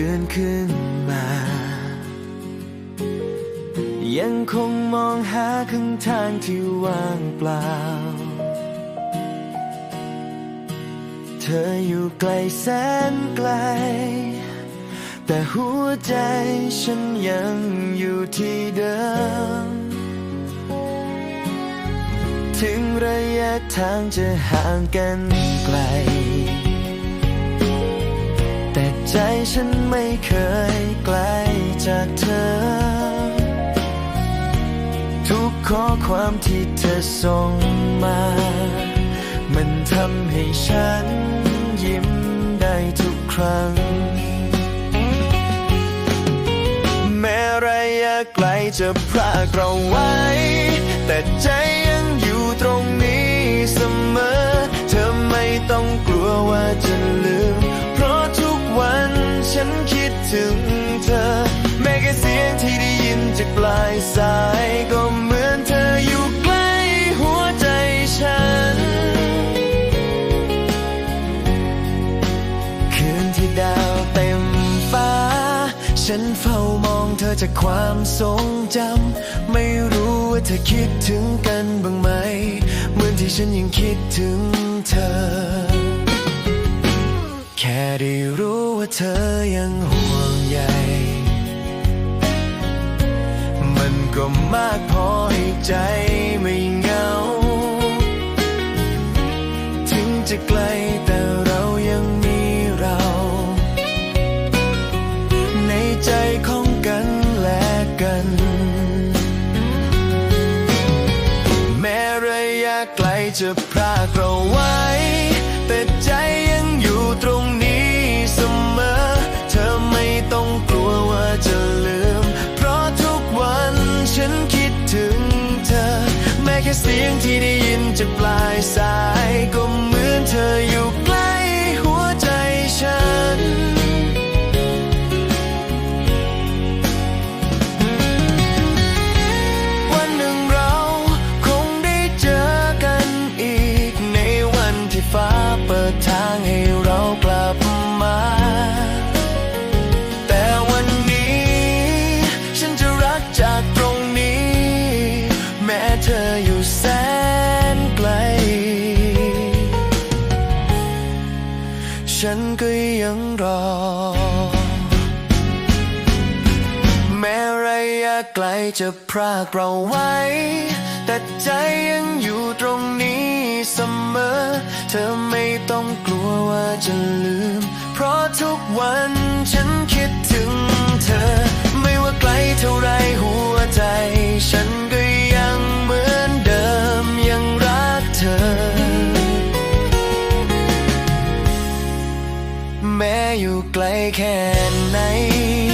ตือนขึ้นมา ยังคงมองหาข้างทางที่ว่างเปล่า เธออยู่ไกลแสนไกล แต่หัวใจฉันยังอยู่ที่เดิม ถึงระยะทางจะห่างกันไกล ฉันไม่เคยไกลจากเธอ ทุกข้อความที่เธอส่งมา มันทำให้ฉันยิ้มได้ทุกครั้ง แม้ระยะไกลจะพรากเราไว้ แต่ใจยังอยู่ตรงนี้เสมอ เธอไม่ต้องกลัวว่าจะลืม ฉันคิดถึงเธอ แม้แค่เสียงที่ได้ยินจากปลายสายก็เหมือนเธออยู่ใกล้หัวใจฉัน คืนที่ดาวเต็มฟ้า ฉันเฝ้ามองเธอจากความทรงจำ ไม่รู้ว่าเธอคิดถึงกันบ้างไหม เหมือนที่ฉันยังคิดถึงเธอ แค่ได้ ว่าเธอยังห่วงใยมันก็มากพอให้ใจไม่เหงา ถึงจะไกลแต่เรายังมีเรา ในใจของกันและกัน แม้ระยะไกลจะพรากเราไว้ ที่ได้ ฉันก็ยังรอ แม้ระยะไกลจะพรากเราไว้ แต่ใจยังอยู่ตรงนี้เสมอ เธอไม่ต้องกลัวว่าจะลืม เพราะทุกวันฉันคิดถึง đèn này.